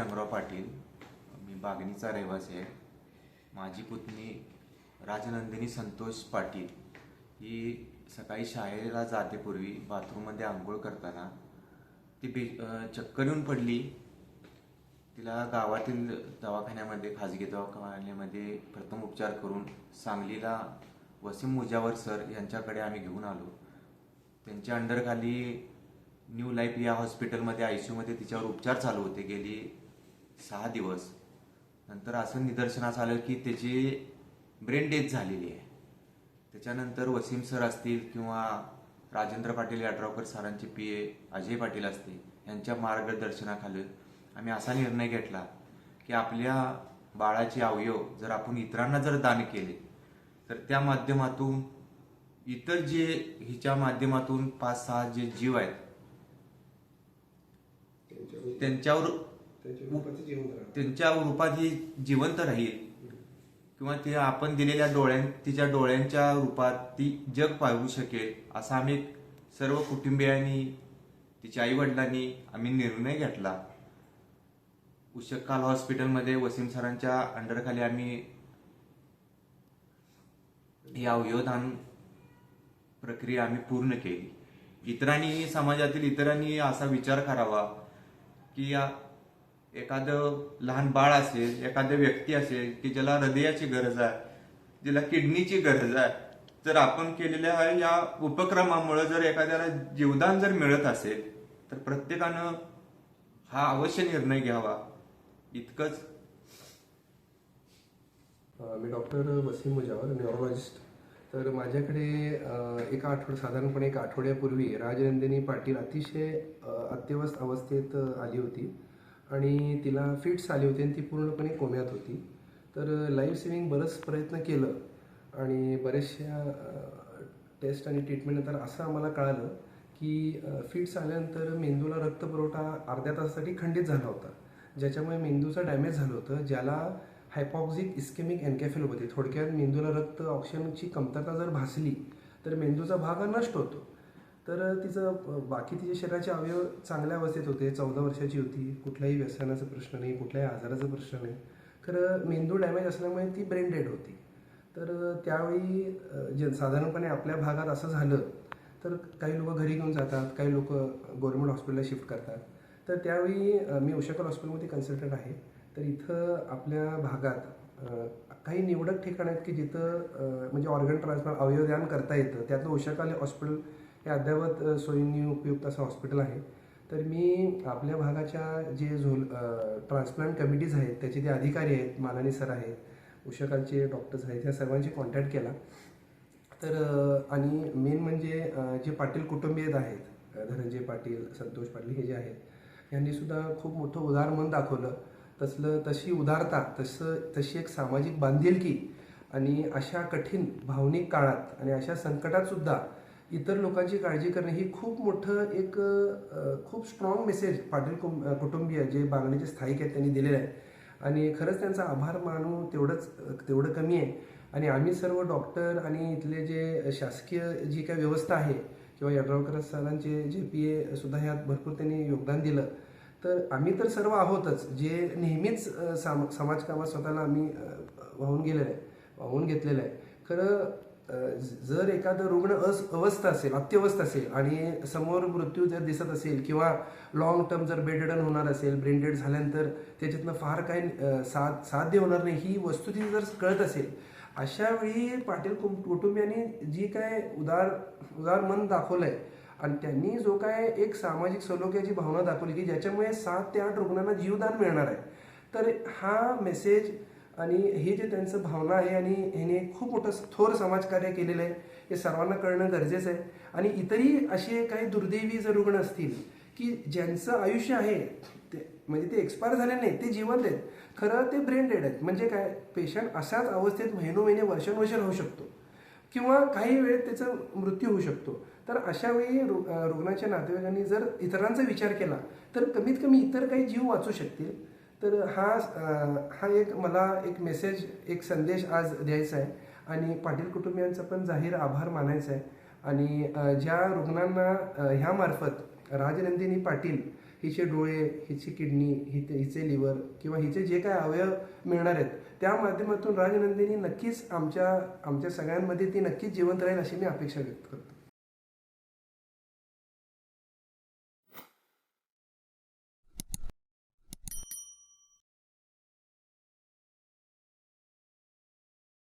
रंगराव पाटील मी बागणीचा रहिवासी आहे. माझी पुतणी राजनंदिनी संतोष पाटील. ही सकाळी शाळेला जातेपूर्वी बाथरूममध्ये आंघोळ करताना ती बे चक्कर येऊन पडली. तिला गावातील दवाखान्यामध्ये खाजगी दवाखान्यामध्ये प्रथम उपचार करून सांगलीला वसीम मुजावर सर यांच्याकडे आम्ही घेऊन आलो. त्यांच्या अंडरखाली न्यू लाईफ या हॉस्पिटलमध्ये आय सी यूमध्ये तिच्यावर उपचार चालू होते. गेली सहा दिवस. नंतर असं निदर्शनास आलं की त्याची ब्रेन डेथ झालेली आहे त्याच्यानंतर वसीम सर असतील किंवा राजेंद्र पाटील याड्रावकर सरांचे पी ए अजय पाटील असतील यांच्या मार्गदर्शनाखाली आम्ही असा निर्णय घेतला की आपल्या बाळाचे अवयव जर आपण इतरांना जर दान केले तर त्या माध्यमातून इतर जे हिच्या माध्यमातून पाच सहा जे जीव आहेत त्यांच्यावर त्यांच्या रूपात ही जिवंत राहील. किंवा ते आपण दिलेल्या डोळ्यां तिच्या डोळ्यांच्या रूपात ती जग पाहू शकेल असा आम्ही सर्व कुटुंबियांनी तिच्या आई वडिलांनी आम्ही निर्णय घेतला. उशक्काल हॉस्पिटलमध्ये वसीम सरांच्या अंडरखाली आम्ही ही अवयवदान प्रक्रिया आम्ही पूर्ण केली. इतरांनी समाजातील इतरांनी असा विचार करावा की या एखादं लहान बाळ असेल एखादं व्यक्ती असेल की ज्याला हृदयाची गरज आहे ज्याला किडनीची गरज आहे जर आपण केलेल्या या उपक्रमामुळे जर एखाद्याला जीवदान जर मिळत असेल तर प्रत्येकानं हा अवश्य निर्णय घ्यावा. इतकंच. मी डॉक्टर वसीम मुजावर न्यूरोलॉजिस्ट तर माझ्याकडे एक एका आठवड साधारणपणे एक आठवड्यापूर्वी राजनंदिनी पाटील अतिशय अत्यवस्थ अवस्थेत आली होती. आणि तिला फिट्स आली होती आणि ती पूर्णपणे कोम्यात होती. तर लाईफ सेविंग बरंच प्रयत्न केलं आणि बऱ्याचशा टेस्ट आणि ट्रीटमेंटनंतर असं आम्हाला कळालं की फिट्स आल्यानंतर मेंदूला रक्तपुरवठा अर्ध्या तासासाठी खंडित झाला होता. ज्याच्यामुळे मेंदूचं डॅमेज झालं होतं ज्याला हायपॉक्झिक इस्केमिक एन्कॅफेलोपॅथी थोडक्यात मेंदूला रक्त ऑक्सिजनची कमतरता जर भासली तर मेंदूचा भाग हा नष्ट होतो. तर तिचं बाकी तिच्या शरीराचे अवयव चांगल्या अवस्थेत होते. चौदा वर्षाची होती. कुठल्याही व्यसनाचा प्रश्न नाही कुठल्याही आजाराचा प्रश्न नाही. खरं मेंदू डॅमेज असल्यामुळे ती ब्रेन डेड होती. तर त्यावेळी जे साधारणपणे आपल्या भागात असं झालं तर काही लोक घरी घेऊन जातात काही लोक गव्हर्नमेंट हॉस्पिटलला शिफ्ट करतात. तर त्यावेळी मी उशाकर हॉस्पिटलमध्ये कन्सल्टंट आहे. तर इथं आपल्या भागात काही निवडक ठिकाण आहेत की जिथं म्हणजे ऑर्गन ट्रान्सप्लांट अवयवदान करता येतं. त्यातलं उशाकाले हॉस्पिटल हे अद्ययावत सोयींनी उपयुक्त असं हॉस्पिटल आहे. तर मी आपल्या भागाच्या जे झोल ट्रान्सप्लांट कमिटीज आहेत त्याचे जे अधिकारी आहेत मालानी सर आहेत उषकांचे डॉक्टर्स आहेत या सर्वांशी कॉन्टॅक्ट केला. तर आणि मेन म्हणजे जे पाटील कुटुंबीय आहेत धनंजय पाटील संतोष पाटील हे जे आहेत यांनी सुद्धा खूप मोठं उदार मन दाखवलं. तसलं तशी उदारता तसं तशी एक सामाजिक बांधिलकी आणि अशा कठीण भावनिक काळात आणि अशा संकटातसुद्धा इतर लोकांची काळजी करणे ही खूप मोठं एक खूप स्ट्रॉंग मेसेज पाटील कुटुंबीय जे बांगण्याचे स्थायिक आहेत त्यांनी दिलेलं आहे. आणि खरंच त्यांचा आभार मानू तेवढंच तेवढं कमी आहे. आणि आम्ही सर्व डॉक्टर आणि इथले जे शासकीय जी काही व्यवस्था आहे किंवा यड्रावकर सरांचे जे पी ए सुद्धा ह्यात भरपूर त्यांनी योगदान दिलं. तर आम्ही तर सर्व आहोतच जे नेहमीच साम समाजकामात स्वतःला आम्ही वाहून गेलेलं आहे वाहून घेतलेलं आहे. खरं जर एखादं रुग्ण अस अवस्थ असेल अत्यवस्थ असेल आणि समोर मृत्यू जर दिसत असेल किंवा लॉंग टर्म जर बेडडन होणार असेल ब्रेंडेड झाल्यानंतर त्याच्यातनं फार काही सा साध्य होणार नाही ही वस्तुस्थिती जर कळत असेल अशा वेळी पाटील कुं- कुटुंबियांनी जी काय उदार उदार मन दाखवलंय आणि त्यांनी जो काय एक सामाजिक सलोख्याची भावना दाखवली की ज्याच्यामुळे सात ते आठ रुग्णांना जीवदान मिळणार आहे तर हा मेसेज आणि हे जे त्यांचं भावना आहे आणि ह्याने खूप मोठं थोर समाजकार्य केलेलं आहे हे सर्वांना कळणं गरजेचं आहे. आणि इतरही असे काही दुर्दैवी जर रुग्ण असतील की ज्यांचं आयुष्य आहे ते म्हणजे ते एक्सपायर झाले नाही ते जिवंत आहेत खरं ते ब्रेन डेड आहेत. म्हणजे काय पेशंट अशाच अवस्थेत महिनो महिने वर्षानुवर्ष राहू शकतो. किंवा काही वेळेत त्याचा मृत्यू होऊ शकतो. तर अशा वेळी रु रुग्णाच्या नातेवाईकांनी जर इतरांचा विचार केला तर कमीत कमी इतर काही जीव वाचू शकतील. तर हा हा एक मला एक मेसेज एक संदेश आज द्यायचा आहे. आणि पाटील कुटुंबियांचा पण जाहीर आभार मानायचा आहे. आणि ज्या रुग्णांना ह्यामार्फत राजनंदिनी पाटील हिचे डोळे हिची किडनी हि हिचे लिव्हर किंवा हिचे जे काय अवयव मिळणार आहेत त्या माध्यमातून राजनंदिनी नक्कीच आमच्या आमच्या सगळ्यांमध्ये ती नक्कीच जिवंत राहील अशी मी अपेक्षा व्यक्त करतो.